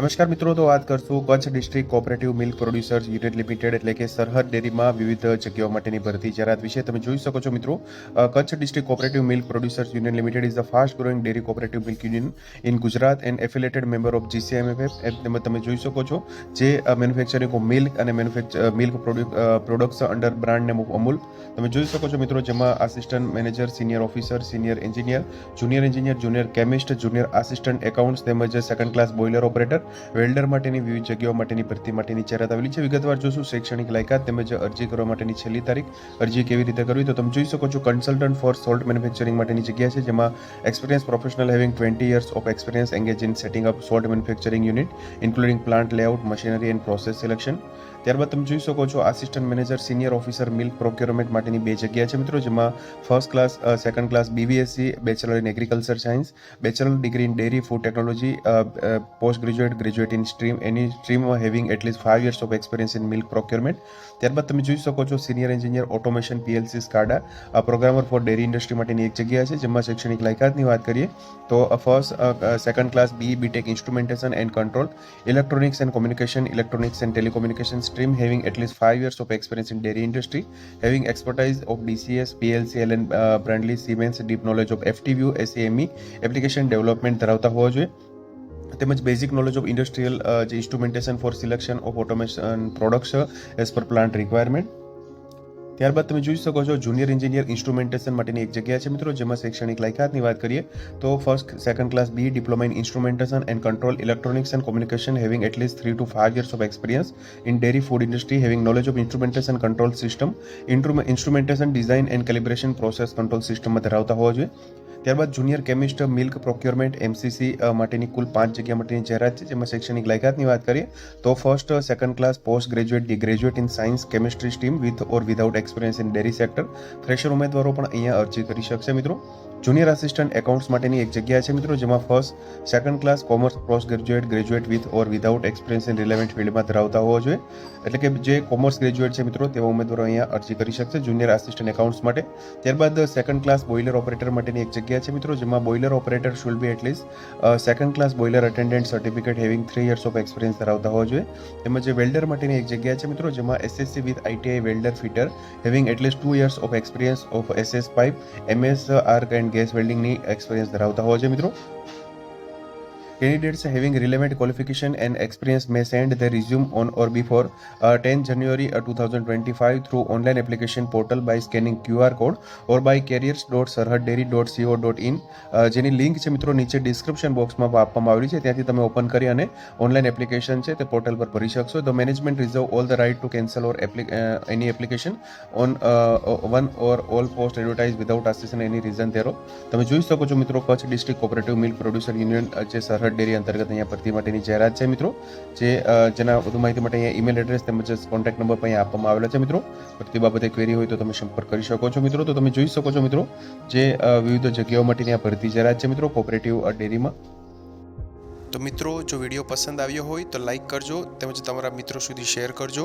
નમસ્કાર મિત્રો તો વાત કરશું Kutch district cooperative milk producers unit limited એટલે કે સરહદ ડેરીમાં વિવિધ જગ્યાઓ માટેની ભરતી જાહેરાત વિશે તમે જોઈ શકો છો મિત્રો Kutch district cooperative milk producers union limited is the fast growing dairy cooperative milk union in Gujarat and affiliated member of GCMFF તેમાં તમે જોઈ શકો છો જે મેન્યુફેક્ચરિંગ ઓફ મિલ્ક અને manufacture milk products under brand name of Amul તમે જોઈ શકો છો મિત્રો જેમાં assistant manager senior officer senior engineer junior engineer junior chemist junior assistant accounts તેમજ second class boiler operator welder માટેની વિવિધ જગ્યાઓ માટેની ભરતી માટેની જાહેરાત આવેલી છે વિગતવાર જોશું શૈક્ષણિક લાયકાત તેમજ અરજી કરવા માટેની છેલ્લી તારીખ અરજી કેવી રીતે કરવી તો તમે જોઈ શકો છો કન્સલ્ટન્ટ ફોર સોલ્ટ મેન્યુફેક્ચરિંગ માટેની જગ્યા છે જેમાં experience professional having twenty years of experience engage in setting up salt manufacturing unit including plant layout machinery and process selection ત્યારબાદ તમે જોઈ શકો છો assistant manager senior officer milk procurement માટેની બે જગ્યા છે મિત્રો જેમાં first class second class BVSc bachelor in agriculture science bachelor degree in dairy food technology post graduate graduate in stream any stream having at least five years of experience in milk procurement ત્યારબાદ તમે જોઈ શકો છો senior engineer automation PLC SCADA programmer for dairy industry માટેની એક જગ્યા છે જેમાં શૈક્ષણિક લાયકાતની વાત કરીએ તો first second class B BTech instrumentation and control electronics and communication electronics and telecommunication stream having at least five years of experience in dairy industry having expertise of DCS PLCL and broadly Siemens deep knowledge of FTView SME application development ધરાવતા હોવા જોઈએ તેમજ basic knowledge of industrial જે instrumentation for selection of automation products as per plant requirement ત્યારબાદ તમે જોઈ શકો છો જુનિયર એન્જિનિયર ઇન્સ્ટ્રુમેન્ટેશન માટેની એક જગ્યા છે મિત્રો જેમાં શૈક્ષણિક લાયકાતની વાત કરીએ તો first second class B diploma in instrumentation and control electronics and communication having at least three two five years of experience in dairy food industry having knowledge of instrumentation control system instrumentation design and calibration process control સિસ્ટમમાં ધરાવતા હોવા જોઈએ ત્યારબાદ junior chemist milk procurement MCC માટેની કુલ 5 જગ્યા મટીની જાહેરાત છે જેમાં શૈક્ષણિક લાયકાતની વાત કરીએ તો first second class post graduate graduate in science chemistry stream with or with アウト experience in dairy sector fresher ઉમેદવારો પણ અહીંયા અરજી કરી શકે મિત્રો જુનિયર アシ સ્ટન્ટ એકાઉન્ટ્સ માટેની એક જગ્યા છે મિત્રો જેમાં first second class commerce post graduate graduate with or with アウト experience in relevant field માં ધરાવતો હોવો જોઈએ એટલે કે જે કોમર્સ ગ્રેજ્યુએટ છે મિત્રો તેવા ઉમેદવારો અહીંયા અરજી કરી શકે જુનિયર アシ સ્ટન્ટ એકાઉન્ટ્સ માટે ત્યારબાદ સેકન્ડ ક્લાસ બોઈલર ઓપરેટર માટેની એક જગ્યા ગયા છે મિત્રો જેમાં boiler operator should be at least second class boiler attendant certificate having three years of experience ધરાવતા હોવા જોઈએ તેમજ વેલ્ડર માટેની એક જગ્યા છે મિત્રો જેમાં SSC with ITI welder fitter having at least two years of experience of SS pipe MS arc and gas વેલ્ડિંગની એક્સપિરિયન્સ ધરાવતા હોવા જોઈએ મિત્રો Candidates having relevant qualification and experience may send their resume on or before uh, 10 January 2025 through online application portal by scanning QR code or by careers.સરહદડેરી.co.in જેની link છે મિત્રો નીચે description બોક્સમાં આપવામાં આવી છે ત્યાંથી તમે ઓપન કરી અને ઓનલાઈન એપ્લિકેશન છે તે પોર્ટલ પર ભરી શકશો the management reserve all the right to cancel or any application on one or all post advertise without assigning any reason thereof તમે જોઈ શકો છો મિત્રો Kutch district cooperative milk producer union જે સરહદ થર્ડ ડેરી અંતર્ગત અહીંયા ભરતી માટેની જાહેરાત છે મિત્રો જે જેના વધુ માહિતી માટે અહીંયા ઈમેલ એડ્રેસ તેમજ કોન્ટેક્ટ નંબર પણ અહીંયા આપવામાં આવેલા છે મિત્રો ભરતી બાબતે ક્વેરી હોય તો તમે સંપર્ક કરી શકો છો મિત્રો તો તમે જોઈ શકો છો મિત્રો જે વિવિધ જગ્યાઓ માટેની આ ભરતી જાહેરાત છે મિત્રો કોઓપરેટિવ ડેરીમાં તો મિત્રો જો વિડીયો પસંદ આવ્યો હોય તો લાઇક કરજો તેમજ તમારા મિત્રો સુધી શેર કરજો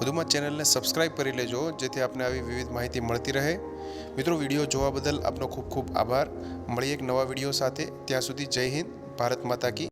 વધુમાં ચેનલને સબસ્ક્રાઇબ કરી લેજો જેથી આપને આવી વિવિધ માહિતી મળતી રહે મિત્રો વિડીયો જોવા બદલ આપનો ખૂબ ખૂબ આભાર મળીએ એક નવા વિડીયો સાથે ત્યાં સુધી જય હિન્દ ભારત માતા કી